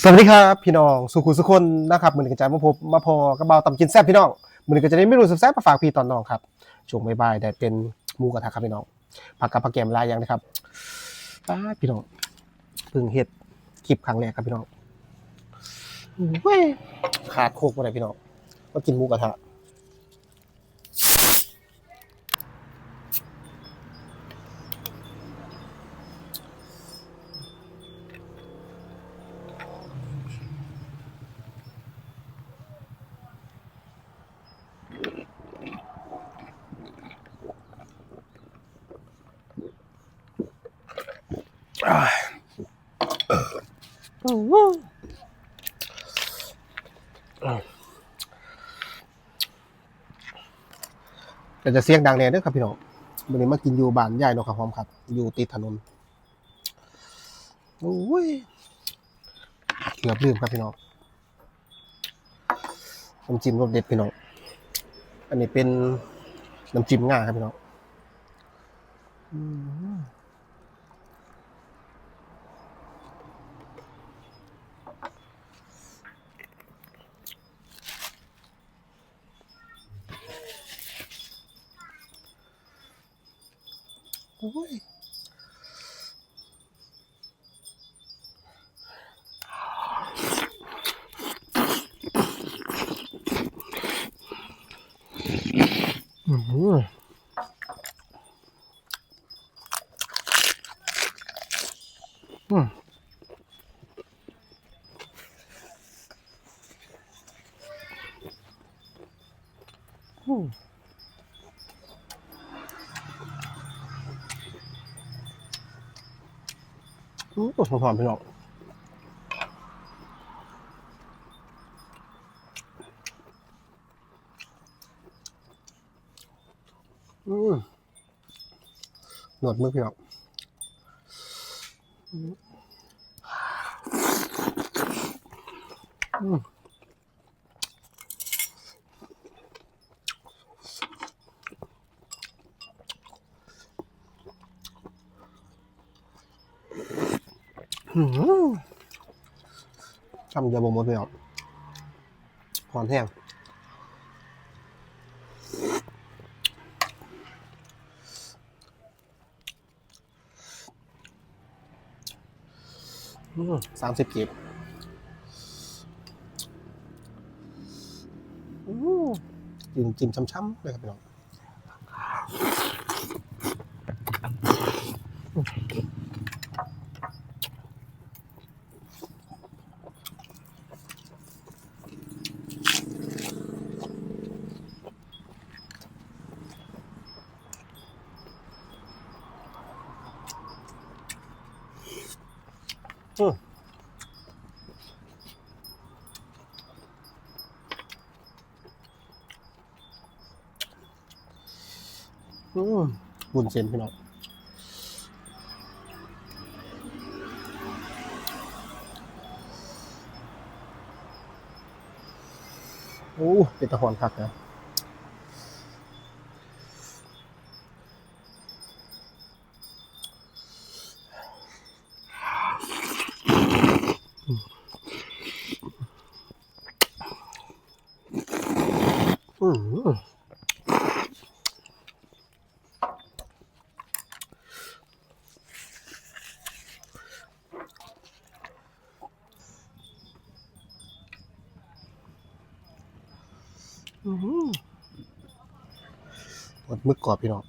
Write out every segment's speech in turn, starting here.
สวัสดีครับพี่น้องสุขุสุคนนะครับมือนี้กระจายมาพบมาพอกระเบาตำกินแซ่บพี่น้องมือนี้ก็จะจายไม่รู้แซ่บมาฝากพี่ตอนน้องครับช่วงบ่ายๆได้เป็นหมูกระทะครับพี่น้องผักกับผักแกมลายยังนะครับป้าพี่น้องเพิ่งเห็ดคลิปครั้งแรกครับพี่น้องเว้ยขาดโคกมาไหนพี่น้องมากินหมูกระทะ แต่จะเสียงดังแน่ด้อครับพี่น้องวันนี้มากินอยู่บ้านยายนกครับพร้อมครับ อยู่ติดถนนโอ้ยเกือบลืมครับพี่น้องน้ำจิ้มรสเด็ดพี่น้อง อันนี้เป็นน้ำจิ้มง่าครับพี่น้อง อืม โอ้ยอื้อหืออืมอืม อืมหอมพี่น้องหนวดมือพี่น้องอืม อืมอืมทำยาบมดพี่น้องหอนแห้งสามสิบกีบจิ้มจิ้มช้ำๆเลยครับพี่น้อง บุญเส้นพี่น้องโอ้เป็นตะหอนคักนะอืม หมดมึกกรอบพี่น้อง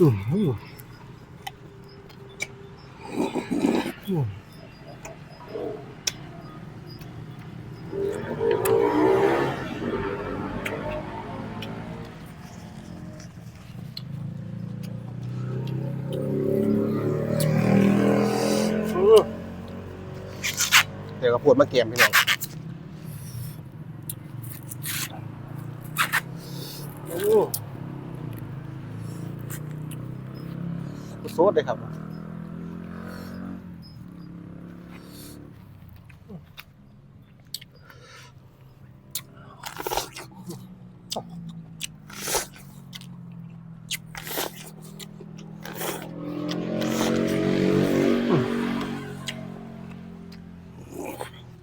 อืมอืม ขวก็ปวดมาเกมพี่น้องโอ้โซดเลยครับ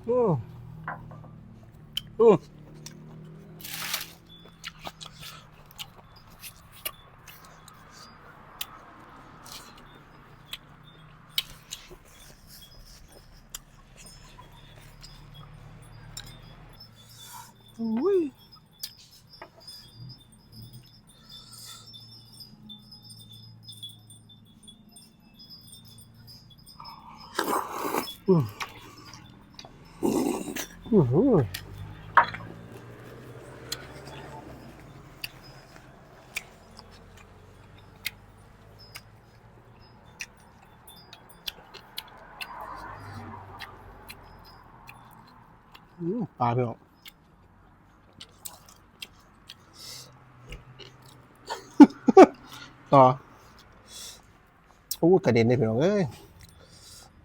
อืมอุ้ยอื มอือหืออืมปล่าต่อ โอ้กระเด็นเลยพี่น้อเอ้ย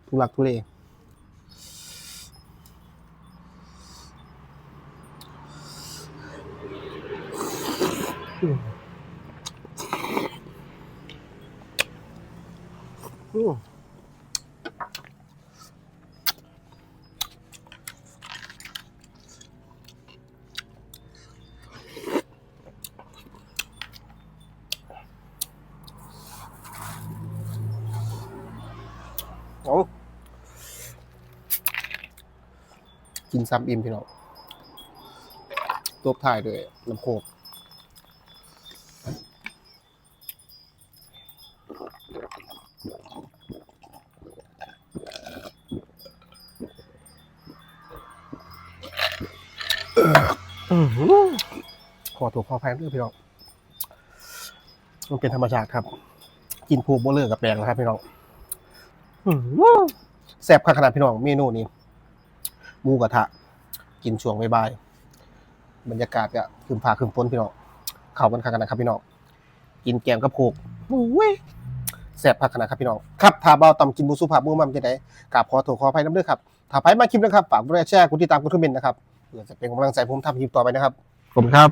ทุลักทุเล อืมเอากินซ้ำอิ่มพี่น้องตัวถ่ายด้วยน้ำโคกอื้อหือ ขอตัวพอแพงด้วยพี่น้อง มันเป็นธรรมชาติครับ กินผูกโบเลอร์กับแปลงนะครับพี่น้องแซ่บขนาดพี่น้องเมนูนี้หมูกระทะ กินช่วงบ่ายบรรยากาศก็คืมฟ้าคืมฝนพี่น้องเข้ากันขนาดนะครับพี่น้อง กินแกงกระโพกโอ้ยแซ่บขนาดครับพี่น้อง ครับถ้าเบาต่ำกินบุสุภาพมือมันจะได้กราบขอโทษขออภัยน้ำเด้อครับ ถ้าไปมาคลิปนะครับ ฝากกดไลค์แชร์กดติดตามกดคอมเมนต์นะครับ เพื่อจะเป็นกำลังใจผมทำคลิปต่อไปนะครับ ผมครับ